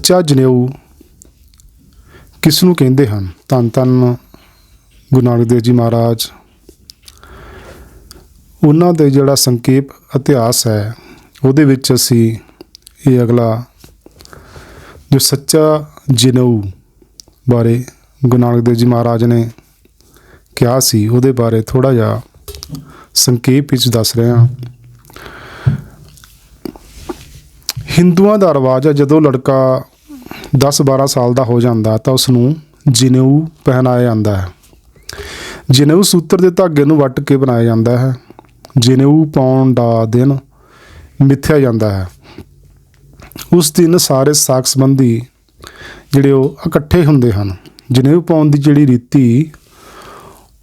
ਸੱਚਾ ਜਨੇਊ ਕਿਸ ਨੂੰ ਕਹਿੰਦੇ ਹਨ? ਧੰਨ ਧੰਨ ਗੁਰੂ ਨਾਨਕ ਦੇਵ ਜੀ ਮਹਾਰਾਜ। ਉਹਨਾਂ ਦੇ ਜਿਹੜਾ ਸੰਖੇਪ ਇਤਿਹਾਸ ਹੈ, ਉਹਦੇ ਵਿੱਚ ਅਸੀਂ ਇਹ ਅਗਲਾ ਜੋ ਸੱਚਾ ਜਨੇਊ ਬਾਰੇ ਗੁਰੂ ਨਾਨਕ ਦੇਵ ਜੀ ਮਹਾਰਾਜ ਨੇ ਕਿਹਾ ਸੀ, ਉਹਦੇ ਬਾਰੇ ਥੋੜਾ ਜਿਹਾ ਸੰਖੇਪ ਵਿੱਚ ਦੱਸ ਰਹੇ ਹਾਂ। ਹਿੰਦੂਆਂ ਦਾ ਰਿਵਾਜ ਹੈ, ਜਦੋਂ ਲੜਕਾ 10-12 ਸਾਲ ਦਾ ਹੋ ਜਾਂਦਾ ਤਾਂ ਉਸ ਨੂੰ ਜਨੇਊ ਪਹਿਨਾਇਆ ਜਾਂਦਾ ਹੈ। ਜਨੇਊ ਸੂਤਰ ਦੇ ਧਾਗੇ ਨੂੰ ਵੱਟ ਕੇ ਬਣਾਇਆ ਜਾਂਦਾ ਹੈ। ਜਨੇਊ ਪਾਉਣ ਦਾ ਦਿਨ ਮਿੱਥਿਆ ਜਾਂਦਾ ਹੈ। ਉਸ ਦਿਨ ਸਾਰੇ ਸਾਕ ਸੰਬੰਧੀ ਜਿਹੜੇ ਉਹ ਇਕੱਠੇ ਹੁੰਦੇ ਹਨ। ਜਨੇਊ ਪਾਉਣ ਦੀ ਜਿਹੜੀ ਰੀਤੀ,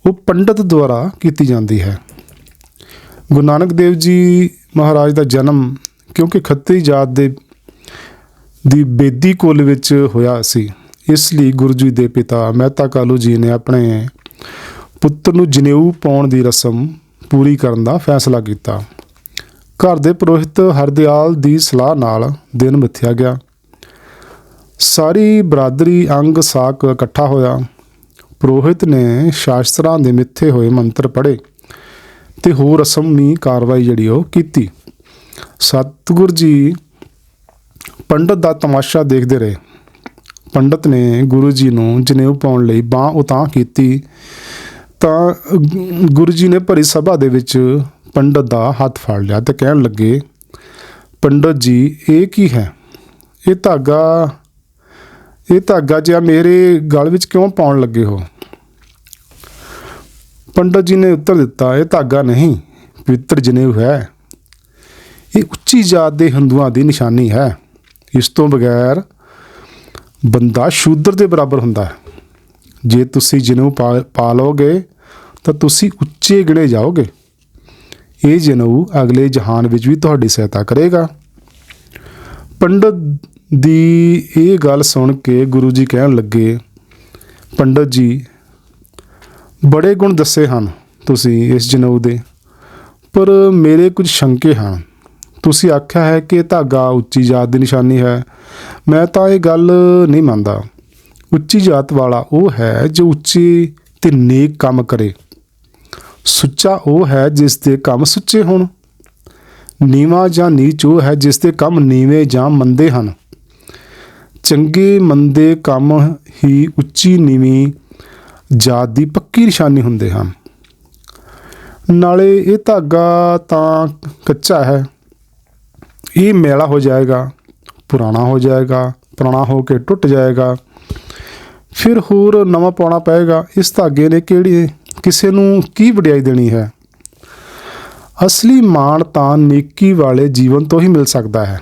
ਉਹ ਪੰਡਤ ਦੁਆਰਾ ਕੀਤੀ ਜਾਂਦੀ ਹੈ। ਗੁਰੂ ਨਾਨਕ ਦੇਵ ਜੀ ਮਹਾਰਾਜ ਦਾ ਜਨਮ ਕਿਉਂਕਿ ਖੱਤਰੀ ਜਾਤ ਦੇ ਦੀ ਬੇਦੀ ਕੁੱਲ ਵਿੱਚ ਹੋਇਆ ਸੀ। ਇਸ ਲਈ ਗੁਰੂ ਜੀ ਦੇ ਪਿਤਾ ਮਹਿਤਾ ਕਾਲੂ ਜੀ ਨੇ ਆਪਣੇ ਪੁੱਤਰ ਨੂੰ ਜਨੇਊ ਪਾਉਣ ਦੀ ਰਸਮ ਪੂਰੀ ਕਰਨ ਦਾ ਫੈਸਲਾ ਕੀਤਾ। ਘਰ ਦੇ ਪੁਰੋਹਿਤ ਹਰਦਿਆਲ ਦੀ ਸਲਾਹ ਨਾਲ ਦਿਨ ਮਿੱਥਿਆ ਗਿਆ। ਸਾਰੀ ਬਰਾਦਰੀ ਅੰਗ ਸਾਕ ਇਕੱਠਾ ਹੋਇਆ। ਪੁਰੋਹਿਤ ਨੇ ਸ਼ਾਸਤਰਾਂ ਦੇ ਮਿੱਥੇ ਹੋਏ ਮੰਤਰ ਪੜ੍ਹੇ ਤੇ ਹੋਰ ਰਸਮੀ ਕਾਰਵਾਈ ਜਿਹੜੀ ਉਹ ਕੀਤੀ। ਸਤਿਗੁਰ ਜੀ ਪੰਡਤ ਦਾ ਤਮਾਸ਼ਾ ਦੇਖਦੇ ਰਹੇ। ਪੰਡਤ ਨੇ ਗੁਰੂ ਜੀ ਨੂੰ ਜਨੇਊ ਪਾਉਣ ਲਈ ਬਾਹ ਉਤਾਂ ਕੀਤੀ। ਤਾਂ ਗੁਰੂ ਜੀ ਨੇ ਭਰੀ ਸਭਾ ਦੇ ਵਿੱਚ ਪੰਡਤ ਦਾ ਹੱਥ ਫੜ ਲਿਆ ਤੇ ਕਹਿਣ ਲੱਗੇ, ਪੰਡਤ ਜੀ, ਇਹ ਕੀ ਹੈ? ਇਹ ਧਾਗਾ ਇਹ ਧਾਗਾ ਜਿਹਾ ਮੇਰੇ ਗਲ ਵਿੱਚ ਕਿਉਂ ਪਾਉਣ ਲੱਗੇ ਹੋ? ਪੰਡਤ ਜੀ ਨੇ ਉੱਤਰ ਦਿੱਤਾ, ਇਹ ਧਾਗਾ ਨਹੀਂ, ਪਵਿੱਤਰ ਜਨੇਊ ਹੈ। ਇਹ ਉੱਚੀ ਜਾਤ ਦੇ ਹਿੰਦੂਆਂ ਦੀ ਨਿਸ਼ਾਨੀ ਹੈ। ਇਸ ਤੋਂ ਬਗੈਰ ਬੰਦਾ ਸ਼ੂਦਰ ਦੇ ਬਰਾਬਰ ਹੁੰਦਾ ਹੈ। ਜੇ ਤੁਸੀਂ ਜਨੇਊ ਪਾ ਪਾ ਲਓਗੇ ਤਾਂ ਤੁਸੀਂ ਉੱਚੇ ਗਿਣੇ ਜਾਓਗੇ। ਇਹ ਜਨੇਊ ਅਗਲੇ ਜਹਾਨ ਵਿੱਚ ਵੀ ਤੁਹਾਡੀ ਸਹਾਇਤਾ ਕਰੇਗਾ। ਪੰਡਤ ਦੀ ਇਹ ਗੱਲ ਸੁਣ ਕੇ ਗੁਰੂ ਜੀ ਕਹਿਣ ਲੱਗੇ, ਪੰਡਤ ਜੀ, ਬੜੇ ਗੁਣ ਦੱਸੇ ਹਨ ਤੁਸੀਂ ਇਸ ਜਨੇਊ ਦੇ, ਪਰ ਮੇਰੇ ਕੁਝ ਸ਼ੰਕੇ ਹਨ। ਤੁਸੀਂ ਆਖਿਆ ਹੈ ਕਿ ਇਹ ਧਾਗਾ ਉੱਚੀ ਜਾਤ ਦੀ ਨਿਸ਼ਾਨੀ ਹੈ। ਮੈਂ ਤਾਂ ਇਹ ਗੱਲ ਨਹੀਂ ਮੰਨਦਾ। ਉੱਚੀ ਜਾਤ ਵਾਲਾ ਉਹ ਹੈ ਜੋ ਉੱਚੀ ਤੇ ਨੇਕ ਕੰਮ ਕਰੇ। ਸੁੱਚਾ ਉਹ ਹੈ ਜਿਸ ਦੇ ਕੰਮ ਸੁੱਚੇ ਹੋਣ। ਨੀਵਾ ਜਾਂ ਨੀਚ ਉਹ ਹੈ ਜਿਸ ਦੇ ਕੰਮ ਨੀਵੇਂ ਜਾਂ ਮੰਦੇ ਹਨ। ਚੰਗੇ ਮੰਦੇ ਕੰਮ ਹੀ ਉੱਚੀ ਨੀਵੀਂ ਜਾਤ ਦੀ ਪੱਕੀ ਨਿਸ਼ਾਨੀ ਹੁੰਦੇ ਹਨ। ਨਾਲੇ ਇਹ ਧਾਗਾ ਤਾਂ ਕੱਚਾ ਹੈ। ਇਹ ਮੈਲਾ ਹੋ ਜਾਏਗਾ, ਪੁਰਾਣਾ ਹੋ ਜਾਏਗਾ, ਪੁਰਾਣਾ ਹੋ ਕੇ ਟੁੱਟ ਜਾਏਗਾ। ਫਿਰ ਹੋਰ ਨਵਾਂ ਪਾਉਣਾ ਪਏਗਾ, ਇਸ ਧਾਗੇ ਨੇ ਕਿਹੜੀ, ਕਿਸੇ ਨੂੰ ਕੀ ਵਡਿਆਈ ਦੇਣੀ ਹੈ? ਅਸਲੀ ਮਾਣ ਤਾਂ ਨੇਕੀ ਵਾਲੇ ਜੀਵਨ ਤੋਂ ਹੀ ਮਿਲ ਸਕਦਾ ਹੈ।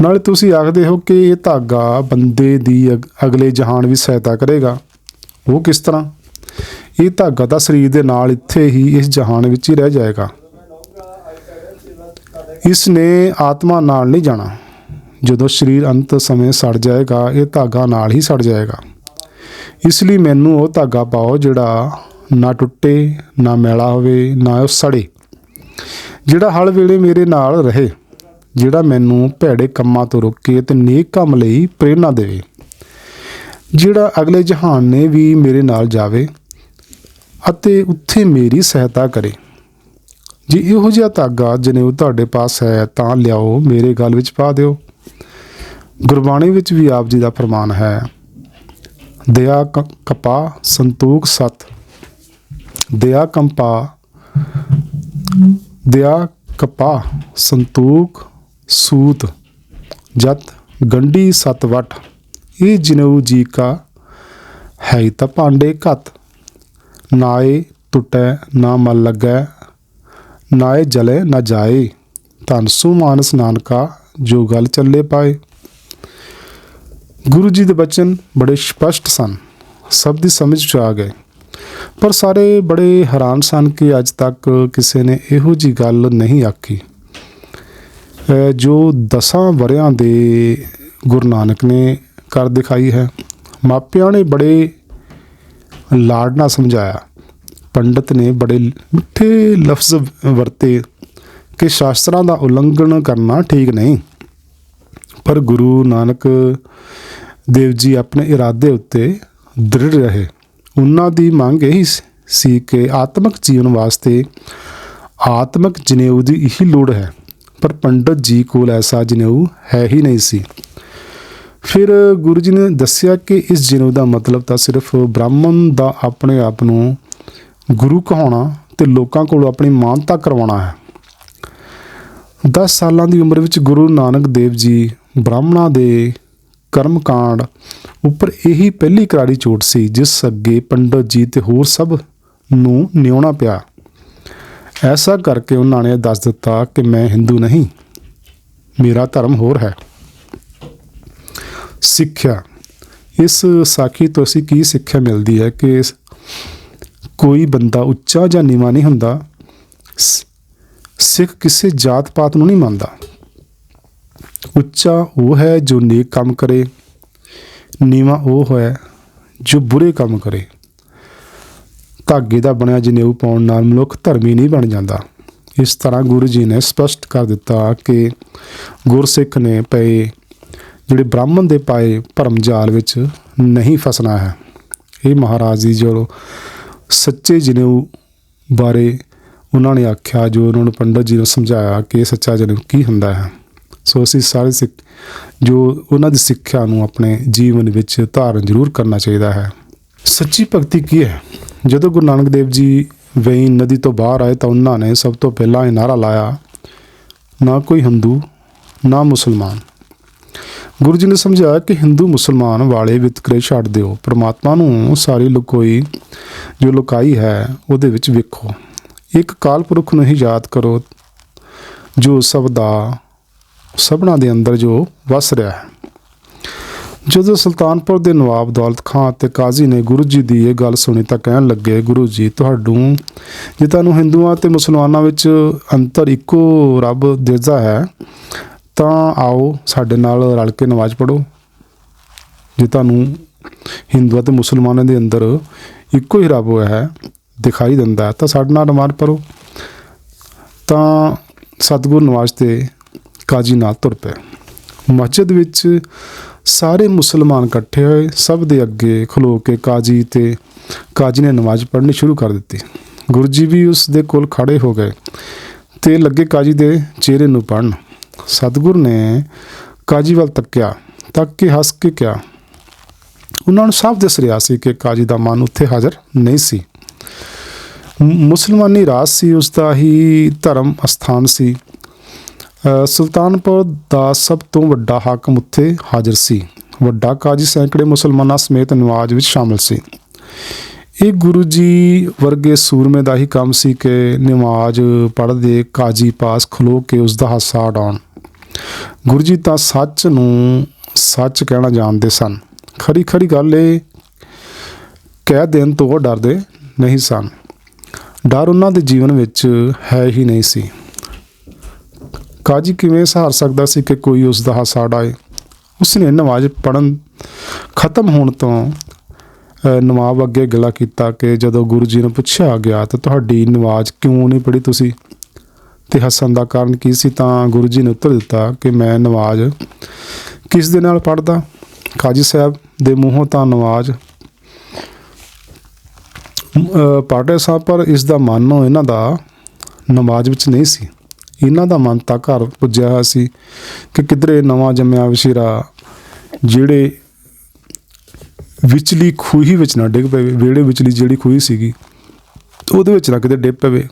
ਨਾਲੇ ਤੁਸੀਂ ਆਖਦੇ ਹੋ ਕਿ ਇਹ ਧਾਗਾ ਬੰਦੇ ਦੀ ਅਗ- ਅਗਲੇ ਜਹਾਨ ਵੀ ਸਹਾਇਤਾ ਕਰੇਗਾ। ਉਹ ਕਿਸ ਤਰ੍ਹਾਂ? ਇਹ ਧਾਗਾ ਤਾਂ ਸਰੀਰ ਦੇ ਨਾਲ ਇੱਥੇ ਹੀ ਇਸ ਜਹਾਨ ਵਿੱਚ ਹੀ ਰਹਿ ਜਾਏਗਾ। ਇਸ ਨੇ ਆਤਮਾ ਨਾਲ ਨਹੀਂ ਜਾਣਾ। ਜਦੋਂ ਸਰੀਰ ਅੰਤ ਸਮੇਂ ਸੜ ਜਾਏਗਾ, ਇਹ ਧਾਗਾ ਨਾਲ ਹੀ ਸੜ ਜਾਏਗਾ। ਇਸ ਲਈ ਮੈਨੂੰ ਉਹ ਧਾਗਾ ਪਾਓ ਜਿਹੜਾ ਨਾ ਟੁੱਟੇ, ਨਾ ਮੈਲਾ ਹੋਵੇ, ਨਾ ਉਹ ਸੜੇ। ਜਿਹੜਾ ਹਰ ਵੇਲੇ ਮੇਰੇ ਨਾਲ ਰਹੇ, ਜਿਹੜਾ ਮੈਨੂੰ ਭੈੜੇ ਕੰਮਾਂ ਤੋਂ ਰੋਕੇ ਤੇ ਨੇਕ ਕੰਮ ਲਈ ਪ੍ਰੇਰਣਾ ਦੇਵੇ। ਜਿਹੜਾ ਅਗਲੇ ਜਹਾਨ ਨੇ ਵੀ ਮੇਰੇ ਨਾਲ ਜਾਵੇ ਅਤੇ ਉੱਥੇ ਮੇਰੀ ਸਹਾਇਤਾ ਕਰੇ। ਜੇ ਇਹੋ ਜਿਹਾ ਧਾਗਾ ਜਨੇਊ ਤੁਹਾਡੇ ਪਾਸ ਹੈ, ਤਾਂ ਲਿਆਓ, ਮੇਰੇ ਗਲ ਵਿੱਚ ਪਾ ਦਿਓ। ਗੁਰਬਾਣੀ ਵਿੱਚ ਵੀ ਆਪ ਜੀ ਦਾ ਫਰਮਾਨ ਹੈ, ਦਇਆ ਕ- ਕਪਾ ਸੰਤੋਖ ਸਤ। ਦਇਆ ਕੰਪਾ, ਦਇਆ ਕਪਾ ਸੰਤੋਖ ਸੂਤ। ਜਤ ਗੰਢੀ ਸਤ ਵਟ। ਇਹ ਜਨੇਊ ਜੀ ਕਾ ਹੈ ਤਾਂ ਭਾਂਡੇ ਘਤ। ਨਾਏ ਟੁੱਟੈ ਨਾ ਮਲ ਲੱਗੈ ਨਾਏ ਜਲੇ ਨਾ ਜਾਏ। ਧਨ ਮਾਨਸ ਨਾਨਕਾ, ਜੋ ਗੱਲ ਚੱਲੇ ਪਾਏ। ਗੁਰੂ ਜੀ ਦੇ ਬਚਨ ਬੜੇ ਸਪਸ਼ਟ ਸਨ। ਸਭ ਦੀ ਸਮਝ ਚ ਆ ਗਏ। ਪਰ ਸਾਰੇ ਬੜੇ ਹੈਰਾਨ ਸਨ ਕਿ ਅੱਜ ਤੱਕ ਕਿਸੇ ਨੇ ਇਹੋ ਜੀ ਗੱਲ ਨਹੀਂ ਆਖੀ। ਜੋ ਦਸਾਂ ਵਰਿਆਂ ਦੇ ਗੁਰੂ ਨਾਨਕ ਨੇ ਕਰ ਦਿਖਾਈ ਹੈ, ਮਾਪਿਆਂ ਨੇ ਬੜੇ ਲਾਡ ਨਾਲ ਸਮਝਾਇਆ। ਪੰਡਤ ਨੇ ਬੜੇ ਮਿੱਠੇ ਲਫ਼ਜ਼ ਵਰਤੇ ਕਿ ਸ਼ਾਸਤਰਾਂ ਦਾ ਉਲੰਘਣ ਕਰਨਾ ਠੀਕ ਨਹੀਂ। ਪਰ ਗੁਰੂ ਨਾਨਕ ਦੇਵ ਜੀ ਆਪਣੇ ਇਰਾਦੇ ਉੱਤੇ ਦ੍ਰਿੜ ਰਹੇ। ਉਹਨਾਂ ਦੀ ਮੰਗ ਇਹੀ ਸੀ ਕਿ ਆਤਮਿਕ ਜੀਵਨ ਵਾਸਤੇ ਆਤਮਿਕ ਜਨੇਊ ਦੀ ਇਹੀ ਲੋੜ ਹੈ। ਪਰ ਪੰਡਤ ਜੀ ਕੋਲ ਐਸਾ ਜਨੇਊ ਹੈ ਹੀ ਨਹੀਂ ਸੀ। ਫਿਰ ਗੁਰੂ ਜੀ ਨੇ ਦੱਸਿਆ ਕਿ ਇਸ ਜਨੇਊ ਦਾ ਮਤਲਬ ਤਾਂ ਸਿਰਫ ਬ੍ਰਾਹਮਣ ਦਾ ਆਪਣੇ ਆਪ ਨੂੰ ਗੁਰੂ ਕਹਾਉਣਾ ਤੇ ਲੋਕਾਂ ਕੋਲੋਂ ਆਪਣੀ ਮਾਨਤਾ ਕਰਵਾਉਣਾ ਹੈ। 10 ਸਾਲਾਂ ਦੀ ਉਮਰ ਵਿੱਚ ਗੁਰੂ ਨਾਨਕ ਦੇਵ ਜੀ ਬ੍ਰਾਹਮਣਾਂ ਦੇ ਕਰਮਕਾਂਡ ਉੱਪਰ ਇਹੀ ਪਹਿਲੀ ਕਰਾਰੀ ਚੋਟ ਸੀ, ਜਿਸ ਅੱਗੇ ਪੰਡਤ ਜੀ ਤੇ ਹੋਰ ਸਭ ਨੂੰ ਨਿਉਣਾ ਪਿਆ। ਐਸਾ ਕਰਕੇ ਉਹਨਾਂ ਨੇ ਦੱਸ ਦਿੱਤਾ ਕਿ ਮੈਂ ਹਿੰਦੂ ਨਹੀਂ, ਮੇਰਾ ਧਰਮ ਹੋਰ ਹੈ। ਸਿੱਖਿਆ। ਇਸ ਸਾਖੀ ਤੋਂ ਅਸੀਂ ਕੀ ਸਿੱਖਿਆ ਮਿਲਦੀ ਹੈ ਕਿ ਕੋਈ ਬੰਦਾ ਉੱਚਾ ਜਾਂ ਨੀਵਾਂ ਨਹੀਂ ਹੁੰਦਾ। ਸ- ਸਿੱਖ ਕਿਸੇ ਜਾਤ ਪਾਤ ਨੂੰ ਨਹੀਂ ਮੰਨਦਾ। ਉੱਚਾ ਉਹ ਹੈ ਜੋ ਨੇਕ ਕੰਮ ਕਰੇ, ਨੀਵਾਂ ਉਹ ਹੈ ਜੋ ਬੁਰੇ ਕੰਮ ਕਰੇ। ਧਾਗੇ ਦਾ ਬਣਿਆ ਜਨੇਊ ਪਾਉਣ ਨਾਲ ਮਨੁੱਖ ਧਰਮੀ ਨਹੀਂ ਬਣ ਜਾਂਦਾ। ਇਸ ਤਰ੍ਹਾਂ ਗੁਰੂ ਜੀ ਨੇ ਸਪਸ਼ਟ ਕਰ ਦਿੱਤਾ ਕਿ ਗੁਰਸਿੱਖ ਨੇ ਪਏ, ਜਿਹੜੇ ਬ੍ਰਾਹਮਣ ਦੇ ਪਾਏ ਭਰਮ ਜਾਲ ਵਿੱਚ ਨਹੀਂ ਫਸਣਾ ਹੈ। ਇਹ ਮਹਾਰਾਜ ਜੀ ਜੋ ਸੱਚੇ ਜਨੇਊ ਬਾਰੇ ਉਹਨਾਂ ਨੇ ਆਖਿਆ, ਜੋ ਉਹਨਾਂ ਨੂੰ ਪੰਡਤ ਜੀ ਨੂੰ ਸਮਝਾਇਆ ਕਿ ਸੱਚਾ ਜਨੇਊ ਕੀ ਹੁੰਦਾ ਹੈ। ਸੋ ਅਸੀਂ ਸਾਰੇ ਸਿੱਖ, ਜੋ ਉਹਨਾਂ ਦੀ ਸਿੱਖਿਆ ਨੂੰ ਆਪਣੇ ਜੀਵਨ ਵਿੱਚ ਧਾਰਨ ਜ਼ਰੂਰ ਕਰਨਾ ਚਾਹੀਦਾ ਹੈ। ਸੱਚੀ ਭਗਤੀ ਕੀ ਹੈ? ਜਦੋਂ ਗੁਰੂ ਨਾਨਕ ਦੇਵ ਜੀ ਵੇਈਨ ਨਦੀ ਤੋਂ ਬਾਹਰ ਆਏ ਤਾਂ ਉਹਨਾਂ ਨੇ ਸਭ ਤੋਂ ਪਹਿਲਾਂ ਇਹ ਨਾਰਾ ਲਾਇਆ, ਨਾ ਕੋਈ ਹਿੰਦੂ, ਨਾ ਮੁਸਲਮਾਨ। ਗੁਰੂ ਜੀ ਨੇ ਸਮਝਾਇਆ ਕਿ ਹਿੰਦੂ ਮੁਸਲਮਾਨ ਵਾਲੇ ਵਿਤਕਰੇ ਛੱਡ ਦਿਓ। ਪ੍ਰਮਾਤਮਾ ਨੂੰ ਸਾਰੀ ਲੁਕੋਈ, ਜੋ ਲੁਕਾਈ ਹੈ, ਉਹਦੇ ਵਿੱਚ ਵੇਖੋ। ਇੱਕ ਕਾਲ ਪੁਰਖ ਨੂੰ ਹੀ ਯਾਦ ਕਰੋ, ਜੋ ਸਭ ਦਾ ਸਭਨਾ ਦੇ ਅੰਦਰ ਜੋ ਵਸ ਰਿਹਾ ਹੈ। ਜਦੋਂ ਸੁਲਤਾਨਪੁਰ ਦੇ ਨਵਾਬ ਦੌਲਤ ਖਾਨ ਅਤੇ ਕਾਜ਼ੀ ਨੇ ਗੁਰੂ ਜੀ ਦੀ ਇਹ ਗੱਲ ਸੁਣੀ ਤਾਂ ਕਹਿਣ ਲੱਗੇ, ਗੁਰੂ ਜੀ ਤੁਹਾਨੂੰ ਜੇ ਤੁਹਾਨੂੰ ਹਿੰਦੂਆਂ ਤੇ ਮੁਸਲਮਾਨਾਂ ਵਿੱਚ ਅੰਤਰ ਇੱਕੋ ਰੱਬ ਦਿਸਦਾ ਹੈ ਤਾਂ ਆਓ ਸਾਡੇ ਨਾਲ ਰਲ ਕੇ ਨਮਾਜ਼ ਪੜੋ ਜੇ ਤੁਹਾਨੂੰ ਹਿੰਦੂਆਂ ਤੇ ਮੁਸਲਮਾਨਾਂ ਦੇ ਅੰਦਰ ਇੱਕੋ ਹੀ ਰੱਬ ਹੋਇਆ ਹੈ, ਦਿਖਾਈ ਦਿੰਦਾ ਤਾਂ ਸਾਡੇ ਨਾਲ ਨਮਾਜ਼ ਪੜੋ ਤਾਂ ਸਤਿਗੁਰ ਨਵਾਜ਼ ਤੇ ਕਾਜੀ ਨਾਲ ਤੁਰ ਪਏ। ਮਸਜਿਦ ਵਿੱਚ ਸਾਰੇ ਮੁਸਲਮਾਨ ਇਕੱਠੇ ਹੋਏ, ਸਭ ਦੇ ਅੱਗੇ ਖਲੋ ਕੇ ਕਾਜੀ ਤੇ ਕਾਜੀ ਨੇ ਨਮਾਜ਼ ਪੜ੍ਹਨੀ ਸ਼ੁਰੂ ਕਰ ਦਿੱਤੀ। ਗੁਰੂ ਜੀ ਵੀ ਉਸ ਦੇ ਕੋਲ ਖੜੇ ਹੋ ਗਏ ਤੇ ਲੱਗੇ ਕਾਜੀ ਦੇ ਚਿਹਰੇ ਨੂੰ ਪੜਨ ਸਤਿਗੁਰ ਨੇ ਕਾਜੀ ਵੱਲ ਤੱਕਿਆ ਤੱਕ ਕੇ ਹੱਸ ਕੇ ਕਿਹਾ ਉਹਨਾਂ ਨੂੰ ਸਾਫ਼ ਦਿਸ ਰਿਹਾ ਸੀ ਕਿ ਕਾਜੀ ਦਾ ਮਨ ਉੱਥੇ ਹਾਜ਼ਰ ਨਹੀਂ ਸੀ। ਮੁਸਲਮਾਨੀ ਰਾਜ ਸੀ ਉਸ ਦਾ ਹੀ ਧਰਮ ਅਸਥਾਨ ਸੀ। ਅ, ਸੁਲਤਾਨਪੁਰ ਦਾ ਸਭ ਤੋਂ ਵੱਡਾ ਹਾਕਮ ਉੱਥੇ ਹਾਜ਼ਰ ਸੀ। ਵੱਡਾ ਕਾਜੀ ਸੈਂਕੜੇ ਮੁਸਲਮਾਨਾਂ ਸਮੇਤ ਨਵਾਜ਼ ਵਿੱਚ ਸ਼ਾਮਲ ਸੀ। ਇਹ ਗੁਰੂ ਜੀ ਵਰਗੇ ਸੂਰਮੇ ਦਾ ਹੀ ਕੰਮ ਸੀ ਕਿ ਨਮਾਜ਼ ਪੜ੍ਹਦੇ, ਕਾਜੀ ਪਾਸ ਖਲੋ ਕੇ ਉਸ ਦਾ ਹਾਸਾ ਉਡਾਉਣ। ਗੁਰੂ ਜੀ ਤਾਂ ਸੱਚ ਨੂੰ ਸੱਚ ਕਹਿਣਾ ਜਾਣਦੇ ਸਨ। ਖਰੀ ਖਰੀ ਗੱਲ ਇਹ ਕਹਿ ਦੇਣ ਤੋਂ ਉਹ ਡਰਦੇ ਨਹੀਂ ਸਨ। ਡਰ ਉਹਨਾਂ ਦੇ ਜੀਵਨ ਵਿੱਚ ਹੈ ਹੀ ਨਹੀਂ ਸੀ। ਕਾਜੀ ਕਿਵੇਂ ਸਹਾਰ ਸਕਦਾ ਸੀ ਕਿ ਕੋਈ ਉਸ ਦਾ ਹਾਸਾ ਉਡਾਏ? ਉਸ ਨੇ ਨਮਾਜ਼ ਪੜਨ ਖਤਮ ਹੋਣ ਤੋਂ ਨਵਾਬ ਅੱਗੇ ਗਲਾ ਕੀਤਾ ਕਿ ਜਦੋਂ ਗੁਰੂ ਜੀ ਨੂੰ ਪੁੱਛਿਆ ਗਿਆ ਤਾਂ ਤੁਹਾਡੀ ਨਮਾਜ਼ ਕਿਉਂ ਨਹੀਂ ਪੜ੍ਹੀ ਤੁਸੀਂ? ਤੇ ਹੱਸਣ ਦਾ ਕਾਰਨ ਕੀ ਸੀ? ਤਾਂ ਗੁਰੂ ਜੀ ਨੇ ਉੱਤਰ ਦਿੱਤਾ ਕਿ ਮੈਂ ਨਮਾਜ਼ ਕਿਸ ਦੇ ਨਾਲ ਪੜਦਾ ਕਾਜੀ ਸਾਹਿਬ ਦੇ ਮੂੰਹੋਂ ਤਾਂ ਨਮਾਜ਼ ਅ, ਪੜ੍ਹਦੇ ਸਾਂ ਪਰ ਇਸ ਦਾ ਮਨ ਇਹਨਾਂ ਦਾ ਨਮਾਜ਼ ਵਿੱਚ ਨਹੀਂ ਸੀ। ਇਹਨਾਂ ਦਾ ਮਨ ਤਾਂ ਘਰ ਪੁੱਜਿਆ ਹੋਇਆ ਸੀ ਕਿ ਕਿਧਰੇ ਨਵਾਂ ਜੰਮਿਆ ਵਸ਼ੀਰਾ ਜਿਹੜੇ ਵਿਚਲੀ ਖੂਹੀ ਵਿੱਚ ਨਾ ਡਿੱਗ ਪਵੇ, ਵਿਹੜੇ ਵਿਚਲੀ ਜਿਹੜੀ ਖੂਹੀ ਸੀਗੀ, ਉਹਦੇ ਵਿੱਚ ਨਾ ਕਿਤੇ ਡਿੱਗ ਪਵੇ।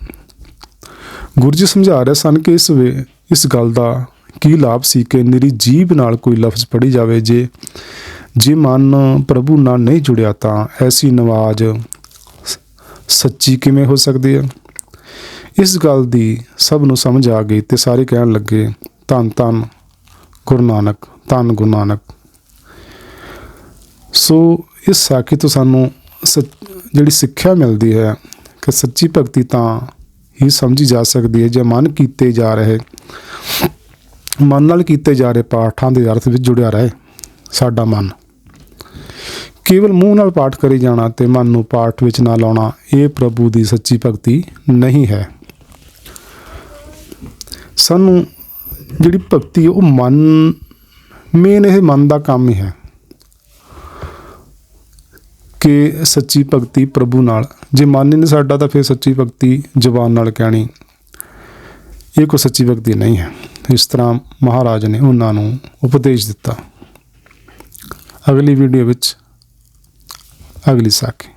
ਗੁਰੂ ਜੀ ਸਮਝਾ ਰਹੇ ਸਨ ਕਿ ਇਸ ਵੇ, ਇਸ ਗੱਲ ਦਾ ਕੀ ਲਾਭ ਸੀ ਕਿ ਮੇਰੀ ਜੀਬ ਨਾਲ ਕੋਈ ਲਫ਼ਜ਼ ਪੜੀ ਜਾਵੇ ਜੇ ਜੇ ਮਨ ਪ੍ਰਭੂ ਨਾਲ ਨਹੀਂ ਜੁੜਿਆ ਤਾਂ ਐਸੀ ਨਵਾਜ਼ ਸੱਚੀ ਕਿਵੇਂ ਹੋ ਸਕਦੀ ਹੈ? ਇਸ ਗੱਲ ਦੀ ਸਭ ਨੂੰ ਸਮਝ ਆ ਗਈ ਤੇ ਸਾਰੇ ਕਹਿਣ ਲੱਗੇ ਧੰਨ ਧੰਨ ਗੁਰੂ ਨਾਨਕ, ਧੰਨ ਗੁਰੂ ਨਾਨਕ। ਸੋ ਇਸ ਸਾਖੀ ਤੋਂ ਸਾਨੂੰ ਸੱਚ- ਜਿਹੜੀ ਸਿੱਖਿਆ ਮਿਲਦੀ ਹੈ, ਕਿ ਸੱਚੀ ਭਗਤੀ ਤਾਂ ਹੀ ਸਮਝੀ ਜਾ ਸਕਦੀ ਹੈ, ਜੇ ਮਨ ਕੀਤੇ ਜਾ ਰਹੇ, ਮਨ ਨਾਲ ਕੀਤੇ ਜਾ ਰਹੇ ਪਾਠਾਂ ਦੇ ਅਰਥ ਵਿੱਚ ਜੁੜਿਆ ਰਹੇ ਸਾਡਾ ਮਨ। ਕੇਵਲ ਮੂੰਹ ਨਾਲ ਪਾਠ ਕਰੀ ਜਾਣਾ ਤੇ ਮਨ ਨੂੰ ਪਾਠ ਵਿੱਚ ਨਾ ਲਾਉਣਾ, ਇਹ ਪ੍ਰਭੂ ਦੀ ਸੱਚੀ ਭਗਤੀ ਨਹੀਂ ਹੈ। ਸਾਨੂੰ ਜਿਹੜੀ ਭਗਤੀ, ਉਹ ਮਨ, ਮੇਨ ਇਹ ਮਨ ਦਾ ਕੰਮ ਹੀ ਹੈ। ਕਿ ਸੱਚੀ ਭਗਤੀ ਪ੍ਰਭੂ ਨਾਲ। ਜੇ ਮਨ ਹੀ ਨਹੀਂ ਸਾਡਾ, ਤਾਂ ਫਿਰ ਸੱਚੀ ਭਗਤੀ ਜ਼ੁਬਾਨ ਨਾਲ ਕਹਿਣੀ। ਇਹ ਕੋਈ ਸੱਚੀ ਭਗਤੀ ਨਹੀਂ ਹੈ। ਇਸ ਤਰ੍ਹਾਂ ਮਹਾਰਾਜ ਨੇ ਉਹਨਾਂ ਨੂੰ ਉਪਦੇਸ਼ ਦਿੱਤਾ। ਅਗਲੀ ਵੀਡੀਓ ਵਿੱਚ ਅਗਲੀ ਸਾਖੀ।